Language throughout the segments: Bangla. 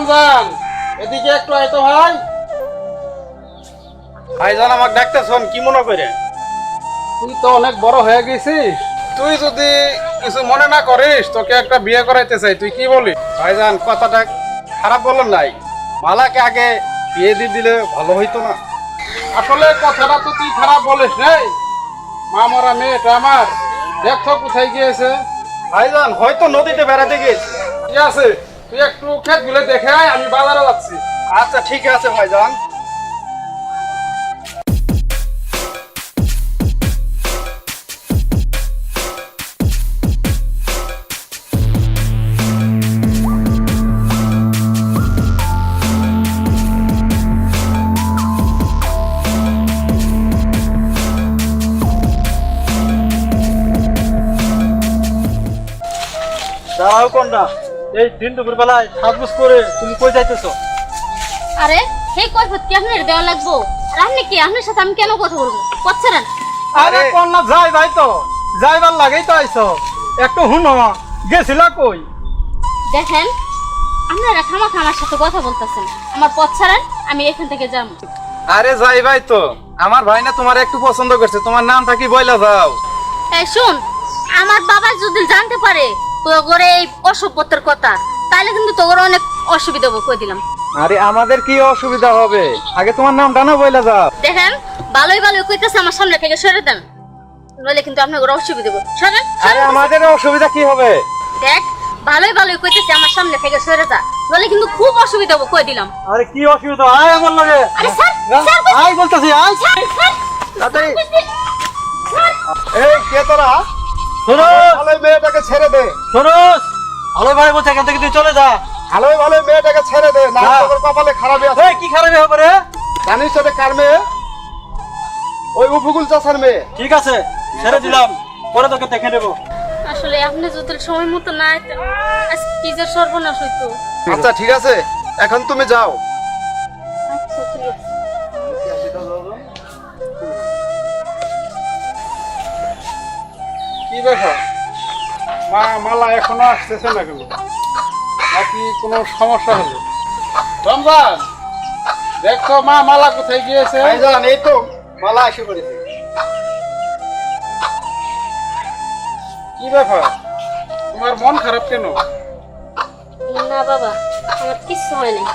রমজান এদিকে একটু আয় তো ভাই। ভাইজান আমাকে ডাকতেছন কি মনে করে? তুই তো অনেক বড় হয়ে গেছিস। তুই যদি কিছু মনে না করিস তোকে একটা বিয়ে করাইতে চাই তুই কি বলিস? ভাইজান কথাটা খারাপ বলেন নাই। মালাকে আগে বিয়ে দিয়ে দিলে ভালো হইতো না। আসলে কথাটা তো তুই খারাপ বলিস নাই মা মরা মেয়েটা আমার। দেখো কোথায় গিয়েছে। ভাইজান হয়তো নদীতে বেড়াতে গেছে ঠিক আছে। তুই একটু ক্ষেতগুলো দেখে আয়, আমি বাজারে যাচ্ছি। আচ্ছা ঠিক আছে ভাইজান। দাঁড়াও কোনটা এই দিন দুপুর বেলায় সাজগুজ করে তুমি কই যাইতেছো? আরে সেই কৈফত কি আপনার দেওয়া লাগবো? আর আপনি কি আপনার সাথে আমি কেন কথা বলব? করছেন আরে কন্যা যাই ভাই তো। যাইবার লাগেই তো আইছো। একটু হুনো গেছিলা কই? দেখেন আপনারা খামা খামার সাথে কথা বলতেছেন। আমার পথ ছাড়ান আমি এখান থেকে যাব আরে যাই ভাই তো। আমার ভাই না তোমার একটু পছন্দ করছে। তোমার নাম থাকি বইলা যাও? এই শুন আমার বাবা যদি জানতে পারে তো করে এই অসভ্যতার কথা। তাহলে কিন্তু তোর অনেক অসুবিধা হবে কই দিলাম। আরে আমাদের কি অসুবিধা হবে? আগে তোমার নামটা না বইলা যাও। দেখেন ভালোই ভালোই কইতেছে আমার সামনে থেকে সরে দেন। নইলে কিন্তু আপনার ওরা অসুবিধা হবে সরেন আরে আমাদের অসুবিধা কি হবে? দেখ ভালোই ভালোই কইতেছে আমার সামনে থেকে সরে যা। নইলে কিন্তু খুব অসুবিধা হবে কই দিলাম। আরে কি অসুবিধা? আয় আমার লাগে। আরে স্যার স্যার আয় বলতেছি আয়। Sir sir. এই কে তোরা? ভালো মেয়েটাকে ছেড়ে দে। শোনো। আলো ভাই বলছে এখান থেকে তুই চলে যা। ভালো ভালো মেয়েটাকে ছেড়ে দে না। তোর কপালে খারাপই আছে। কি খারাপ হবে রে? জানিস তোদের কার মেয়ে? ওই উপকূল চাষার মেয়ে। ঠিক আছে ছেড়ে দিলাম। পরে তোকে দেখে নেব। আসলে আপনি যদি সময় মতো না আইতেন, কি যে সর্বনাশ হইতো। আচ্ছা ঠিক আছে। এখন তুমি যাও। আচ্ছা ঠিক আছে। কি ব্যাপার মা মালা এখনও আসতেছে না কেন? নাকি কোনো সমস্যা হলো? রমজান দেখো মা মালা কোথায় গিয়েছে? ভাইজান এই তো মালা এসে পড়েছে। কি ব্যাপার? তোমার মন খারাপ কেন? না বাবা আমার কিছু হয় নাই।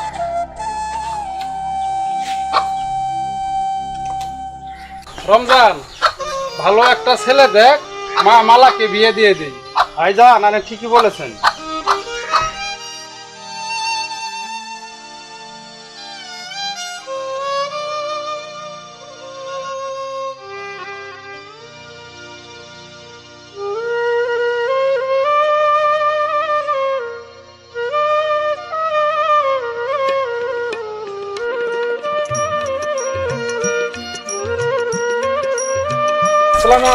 রমজান ভালো একটা ছেলে দেখ। মা মালাকে বিয়ে দিয়ে দিই। ভাইজান আরে ঠিকই বলেছেন।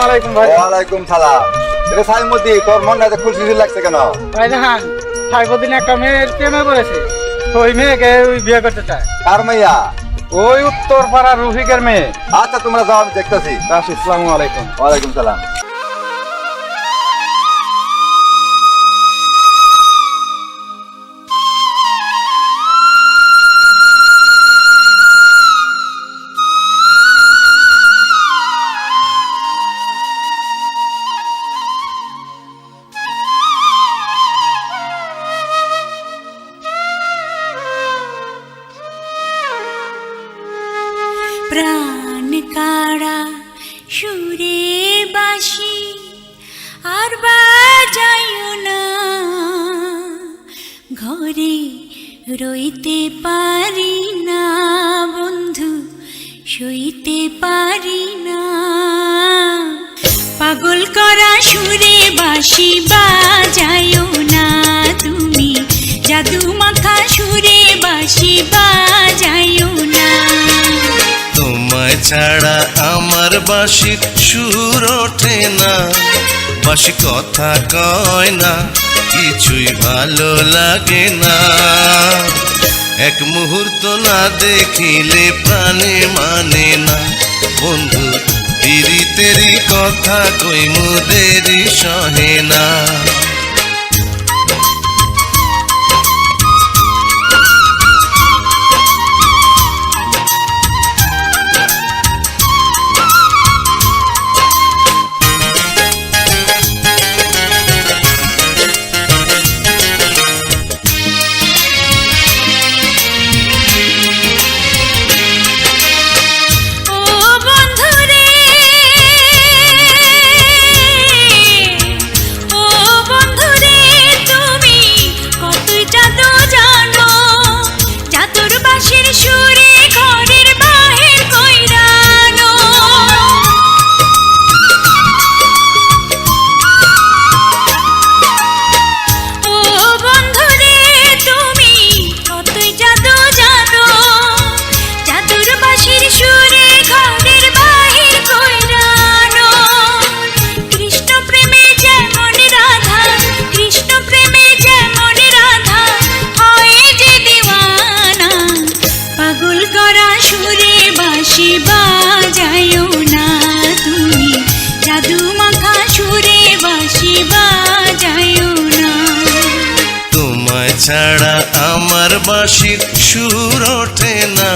আসসালামু আলাইকুম ভাই। ওয়ালাইকুম সালাম। এটা সাইমতি তোর মন এত খুশি খুশি লাগছে কেন? ভাই জাহান সাইবদিন একটা মেয়ের প্রেমে পড়েছে। ওই মেয়েকে ওই বিয়ে করতে চায়। কার মাইয়া? ওই উত্তর পাড়ার রফিকের মেয়ে। আচ্ছা তোমরা যাও আমি দেখতেছি। আসসালামু আলাইকুম। ওয়ালাইকুম সালাম। প্রাণ কাড়া সুরে বাসি, আর বাজাইও না। ঘরে রইতে পারি না বন্ধু, সইতে পারি না। পাগল করা সুরে বাসি, বাজাইও না তুমি। জাদু মাখা সুরে বাসি না তোমায় ছাড়া আমার বাসি সুর ওঠে না। বাসি কথা কয় না, কিছুই ভালো লাগে না। এক মুহূর্ত না দেখিলে প্রাণে মানে না। বন্ধু তিরি তেরি কথা কই মুদেরি সহে না। বাঁশির সুর ওঠে না।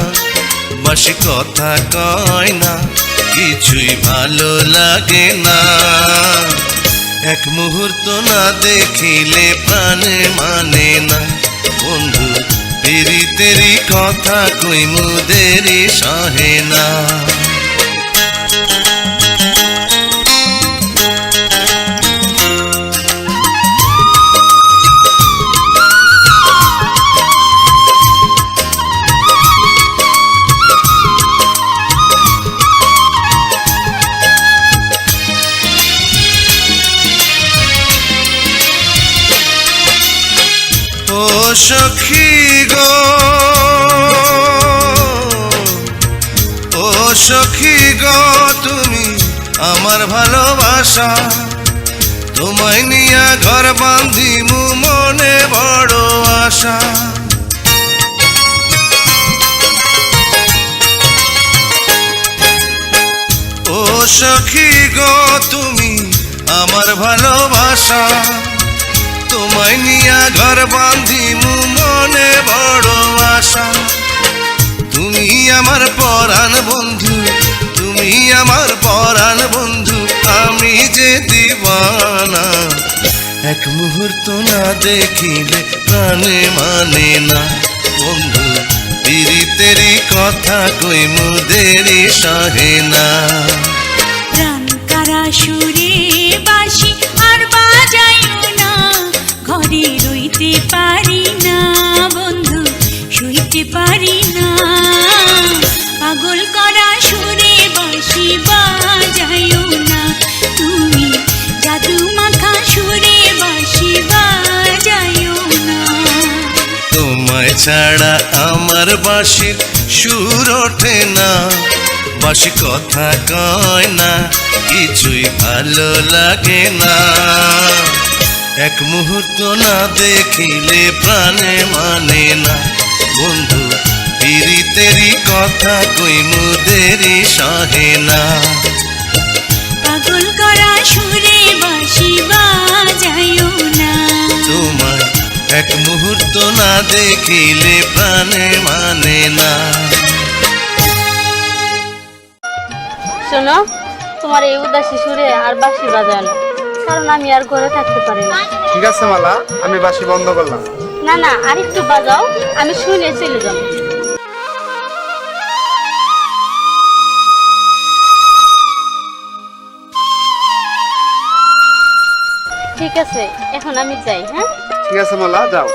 বাঁশি কথা কয় না, কিছুই ভালো লাগে না। এক মুহূর্ত না দেখিলে প্রাণে মানে না। বন্ধু, তেরি তেরি কথা কই মুদেরি সহে না। ভালোবাসা তোমায় নিয়া ঘর বান্ধিমু মনে বড় আশা। ও সখী গো, তুমি আমার ভালোবাসা। তোমায় নিয়া ঘর বান্ধিমু মনে বড় আশা। তুমি আমার পরাণ বন্ধু। তুমি আমার পরাণ বন্ধু, আমি যে দিবানা। এক মুহূর্ত না দেখিলে প্রাণে মানে না। বন্ধু তিরি তেরি কথা কই মুদেরি সহে না। প্রাণ কারা সুরে বাসি, আর বাজাইও না। ঘরে রইতে পারি না, বন্ধু শুইতে পারি না। পাগল করা সুরে ছাড়া আমার বাঁশির সুর ওঠে না। বাঁশি কথা কয় না, কিছুই ভালো লাগে না। এক মুহূর্ত না দেখিলে প্রাণে মানে না। বন্ধু তিরি তেরি কথা কই মুদেরি সহে না। পাগল করা সুরে বাসি না। তোমায় এক মুহূর্ত না দেখিলে প্রাণে মানে না। শোনো তোমার এই উদাসী সুরে আর বাঁশি বাজায় না কারণ আমি আর ঘরে থাকতে পারি না। ঠিক আছে মালা আমি বাসি বন্ধ করলাম। না না আর একটু বাজাও আমি শুনে চলে যাব। ঠিক আছে এখন আমি যাই হ্যাঁ? ঠিক আছে মালা যাও।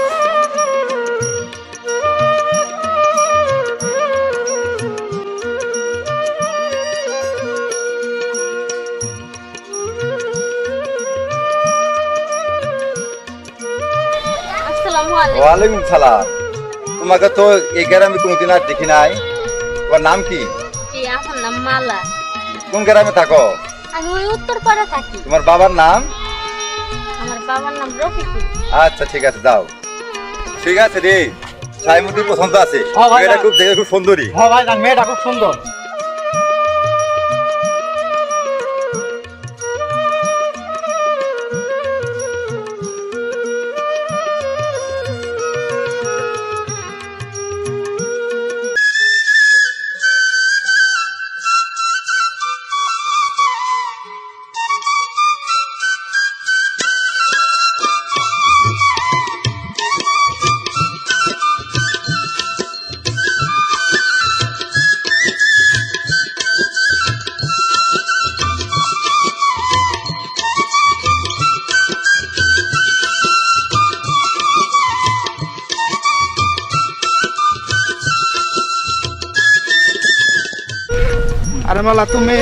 ওয়ালাইকুম সালাম। তোমাকে তো এই গ্রামে কোনোদিন আর দেখি নাই। তোমার নাম কি? আমার নাম মালা। কোন গ্রামে থাকো? আমি ওই উত্তরপাড়া থাকি। তোমার বাবার নাম? বাবার নাম রফিকুল। আচ্ছা ঠিক আছে দাও। ঠিক আছে রে সাইমুদি পছন্দ আছে। হ্যাঁ, মেয়েটা খুব দেখে খুব সুন্দরী। হ্যাঁ ভাই মেয়েটা খুব সুন্দর। আরে তুমি?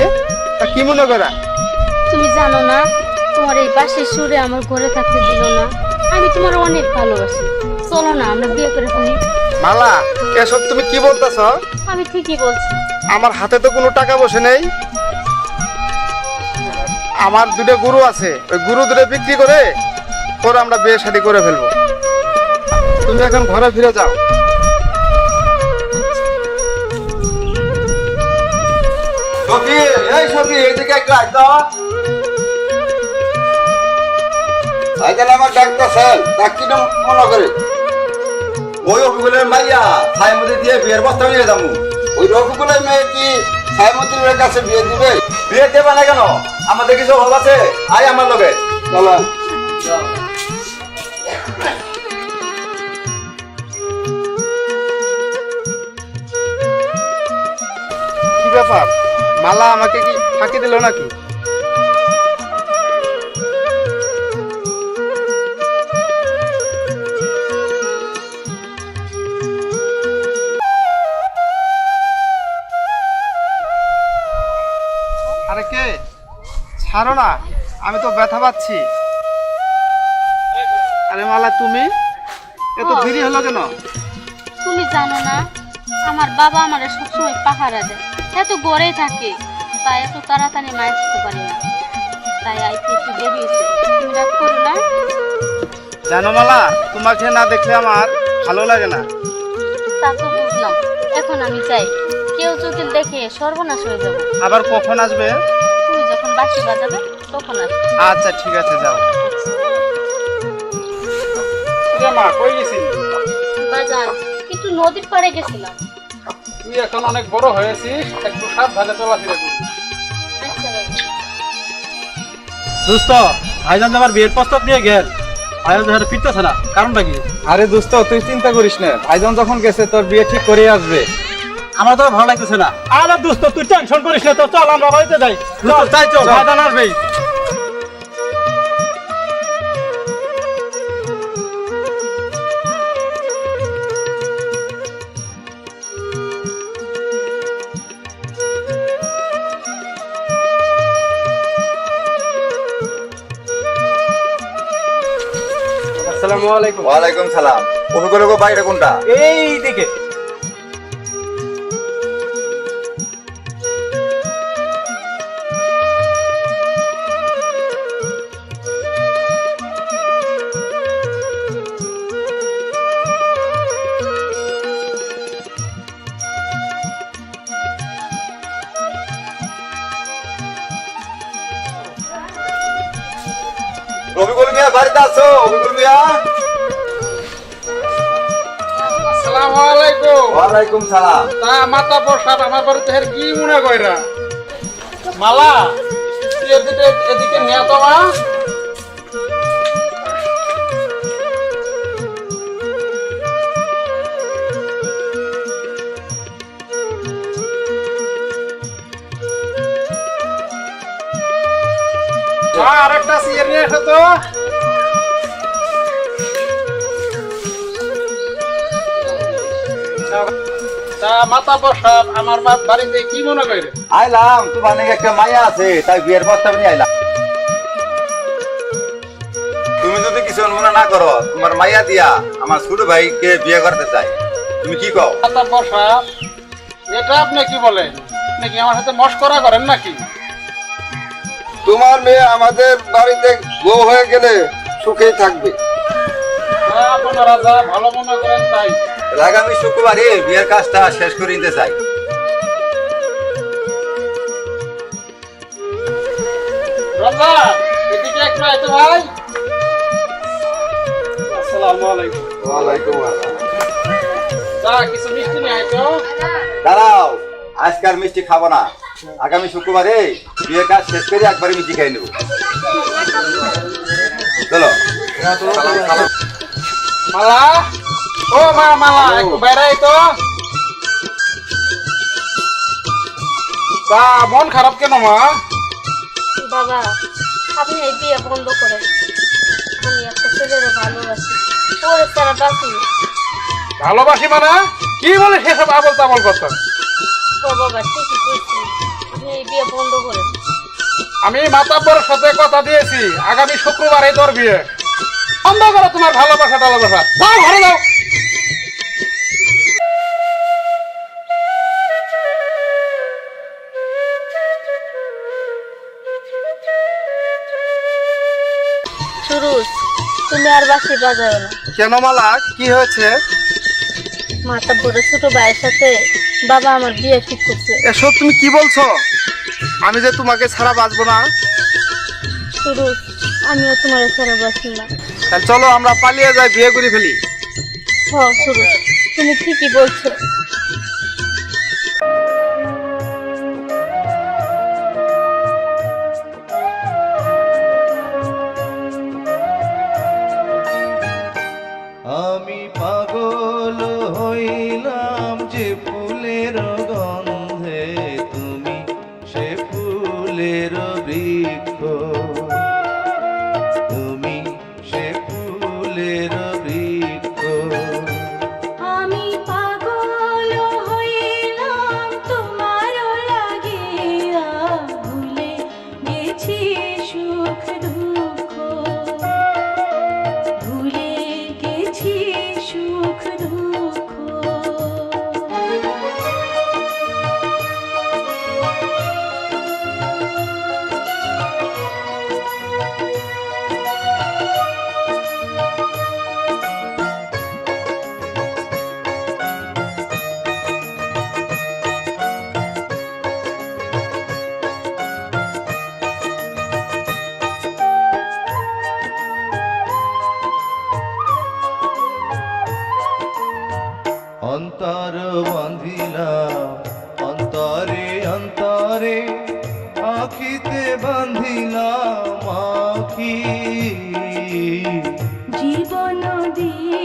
তা কি মনে করা? তুমি জানো না তোমার এই বাসের সুরে আমার ঘরে থাকতে দিল না। আমি তোমার অনেক ভালোবাসি। চলো না আমরা বিয়ে করে ফেলি। মালা এসব তুমি কি বলতেছ? আমি ঠিকই বলছি। আমার হাতে তো কোনো টাকা বসে নেই। আমার দুটো গুরু আছে। ওই গুরু দুটো বিক্রি করে পরে আমরা বিয়ে শাড়ি করে ফেলব। তুমি এখন ঘরে ফিরে যাও। সখী, এই সখী এদিকে একটু আয় তো। আইতালে আমার ডাক্তার স্যার ডাক্তি মনে করে? ওই অফিগুলের মাইয়া ছাই মধ্যে দিয়ে বিয়ের বস্তা নিয়ে যাব। ওই রফিকুলের মেয়ে কি সাইমতির কাছে বিয়ে দিবে? বিয়ে দেবা না কেন? আমাদের কিছু অভাব আছে? আয় আমার লগে। চলো। কি ব্যাপার? মালা আমাকে কি ফাঁকি দিল নাকি? আরে কে? ছাড়ো না, আমি তো ব্যথা পাচ্ছি। আরে মালা, তুমি? এত। দেরি হলো কেন? তুমি জানো না, আমার বাবা আমার সবসময় পাহারা দেয়। এত গড়েই থাকে তাই এত তাড়াতাড়ি মায়ের আসতে পারি না। তাই আইতে একটু দেরি হয়েছে। তুমি রাগ করো না। জানো মালা তোমাকে না দেখলে আমার ভালো লাগে না। তা তো বুঝলাম। এখন আমি চাই কেউ যদি দেখে সর্বনাশ হয়ে যাব। আবার কখন আসবে? তুমি যখন বাসি বাজাবে তখন আসবে। আচ্ছা ঠিক আছে যাও। রে মা কই গেছিস বাজার কিন্তু নদীর পাড়ে গেছিলাম। তুই এখন অনেক বড় হয়েছিস একটু সাবধানে চলাফেরা আচ্ছা দোস্ত ভাইজান আমার বিয়ের প্রস্তাব দিয়ে গেল ভাইজান ধরে ফিরতেছে না কারণটা কি? আরে দোস্ত তুই চিন্তা করিস না ভাইজান যখন গেছে তোর বিয়ে ঠিক করে আসবে। আমার তো ভালো লাগতেছে না। আরে দোস্ত তুই টেনশন করিস না তো চল আমরা বাড়িতে যাই। চল তাই চল। ভাইজান আসবেই। আসসালামু আলাইকুম। ওয়ালাইকুম সালাম। গো বাইরে কোনটা? এই দিকে। আছো রবিকুল মিয়া? আসসালামু আলাইকুম। ওয়ালাইকুম সালাম। তা মাতা প্রসাদ আমার বাড়িতে হের কি মনে কইরা? মালা এদিকে এদিকে নিয়ে তো মা। মা, আরেকটা চেয়ার নিয়ে এসো তো। তা মাতা প্রসাদ আমার বাপ বাড়িতে কি মনে করে? আইলাম তোমার নাকি একটা মাইয়া আছে তাই বিয়ের প্রস্তাব নিয়ে আইলাম। তুমি যদি কিছু মনে না করো তোমার মাইয়া দিয়া আমার ছোট ভাইকে বিয়ে করতে চাই। তুমি কি কও? মাতা প্রসাদ এটা আপনি কি বলেন? নাকি আমার সাথে মস্করা করেন নাকি? তোমার মেয়ে আমাদের বাড়িতে বউ হয়ে গেলে সুখেই থাকবে। তা আপনারা যা ভালো মনে করেন তাই। আগামী শুক্রবারে বিয়ের কাজটা শেষ করে নিতে চাই। দাঁড়াও আজকাল মিষ্টি খাব না। আগামী শুক্রবারে বিয়ের কাজ শেষ করে একবারে মিষ্টি খাই নেব। চলো। মালা ও মা মালা একটু বেড়াই তো। তা মন খারাপ কেন মা? বাবা আপনি এই বিয়ে বন্ধ করেন। আমি একটা ছেলের ভালোবাসি। ওরে তারা বাসি ভালোবাসি মানে? কি বলে সেসব আবল তাবল কথা? ও বাবা ঠিকই আপনি এই বিয়ে বন্ধ করেন। আমি মাতাব্বরের সাথে কথা দিয়েছি। আগামী শুক্রবারে তোর বিয়ে। বন্ধ করো তোমার ভালোবাসা টালোবাসা যাও ঘরে যাও। তুমি আর বাসি বাজাও না। কেন মালা? কি হয়েছে? মাতা বড় ছোট ভাইয়ের সাথে বাবা আমার বিয়ে ঠিক করছে। এসব তুমি কি বলছো? আমি যে তোমাকে ছাড়া বাঁচবো না। শুরু আমিও তোমার ছাড়া বাঁচি না। চলো আমরা পালিয়ে যাই বিয়ে করে ফেলি। হ্যাঁ শুরু তুমি ঠিকই বলছো। অন্তর বাঁধিলা অন্তরে অন্তরে আখিতে বাঁধিলা মাখি জীবন দিয়ে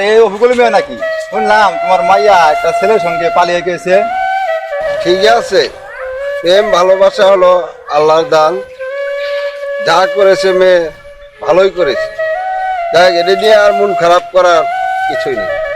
আরে অভিগুলো মেয়ে নাকি? শুনলাম তোমার মাইয়া একটা ছেলের সঙ্গে পালিয়ে গেছে। ঠিক আছে। প্রেম, ভালোবাসা হলো আল্লাহর দান। যা করেছে মেয়ে, ভালোই করেছে। দেখ এটা নিয়ে আর মন খারাপ করার কিছুই নেই।